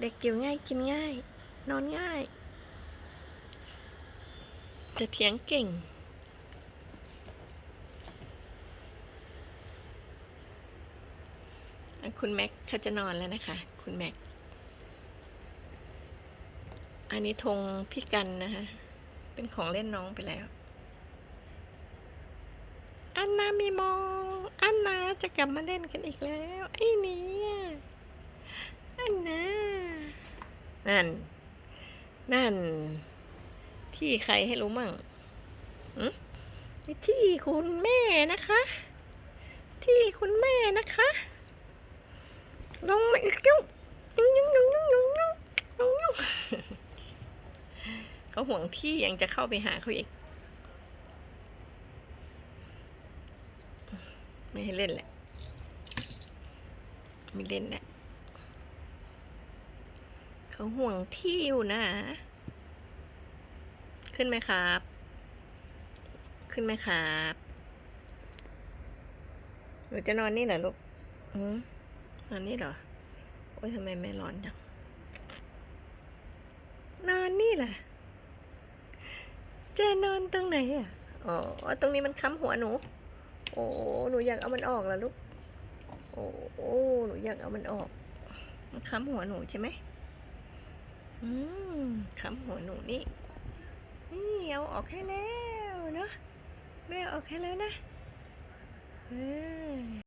เด็กอยู่ง่ายกินง่าย นอนง่ายแต่เถียงเก่ง คุณแม็กเขาจะนอนแล้วนะคะ คุณแม็ก อันนี้ธงพี่กันนะคะ เป็นของเล่นน้องไปแล้ว อันนามีมอง อันนาจะกลับมาเล่นกันอีกแล้ว ไอ้นี่ยอันนา นั่น นั่น ที่ใครให้รู้มั่งหึที่คุณแม่นะคะ ที่คุณแม่นะคะลงมาอีกยุ่งยุ่งยุ่งยุ่งยุ่งยุ่งยุ่งยุ่งยุ่งเขาห่วงที่ยังจะเข้าไปหาเขาอีกไม่ให้เล่นแหละ ไม่เล่นแหละ เขาห่วงที่อยู่นะ ขึ้นไหมครับ ขึ้นไหมครับหนูจะนอนนี่เหรอลูกอืมนอนนี่เหรอ โอ้ยทำไมไม่ร้อนจัง นอนนี่แหละจะนอนตรงไหนอะ อ๋อ ตรงนี้มันค้ำหัวหนู โอ้ หนูอยากเอามันออกแล้วลูก โอ้ หนูอยากเอามันออก มันค้ำหัวหนูใช่ไหม อืมคำหัวหนูนี่ นี่เอาออกให้แล้วเนาะแม่ออกให้แล้วนะเออ